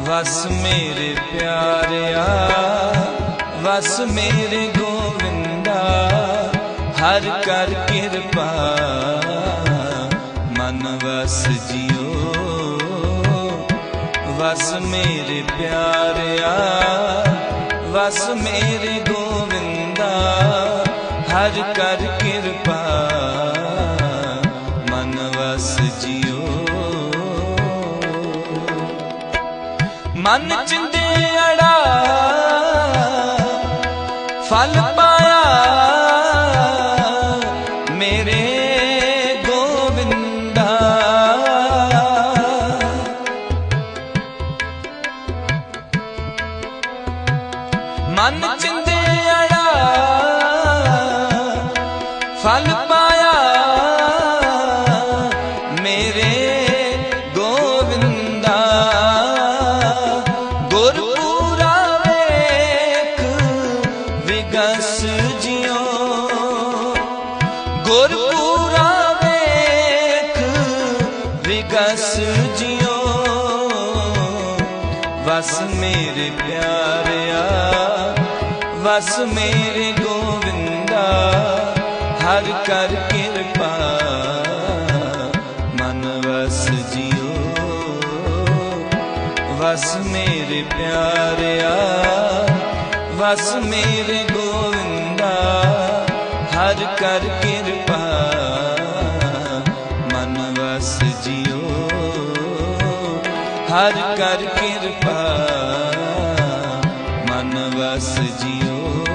ਵਸ ਮੇਰੇ ਪਿਆਰਿਆ, ਵਸ ਮੇਰੇ ਗੋਵਿੰਦਾ, ਹਰ ਕਰ ਕਿਰਪਾ। ਮਨ ਵਸ ਜਿਓ ਵਸ ਮੇਰੇ ਪਿਆਰਿਆ, ਵਸ ਮੇਰੇ ਗੋਵਿੰਦਾ, ਹਰ ਕਰ ਕਿਰਪਾ। ਮਨ ਵਸ ਜਿਓ ਮਨ ਚਿੰਦੇੜਾ ਫਲ ਪਾਇਆ। ਮੇਰੇ ਗੋਵਿੰਦਾ। ਮਨ ਚਿੰਦੇੜਾ ਫਲ ਪਾਇਆ। ਮੇਰੇ ਗੁਰਪੂਰਾ ਵੇਖ, ਵਿਗਸ ਜਿਉ। ਵਸ ਮੇਰੇ ਪਿਆਰਿਆ, ਵਸ ਮੇਰੇ ਗੋਵਿੰਦਾ, ਹਰ ਕਰ ਕਿਰਪਾ। ਮਨ ਵਸ ਜਿਉ। ਵਸ ਮੇਰੇ ਪਿਆਰਿਆ, ਵਸ ਮੇਰੇ ਗੋਵਿੰਦਾ। ਹਰ ਕਰ ਕਿਰਪਾ ਮਨ ਵਸ ਜਿਉ। ਹਰ ਕਰ ਕਿਰਪਾ ਮਨ ਵਸ ਜਿਉ।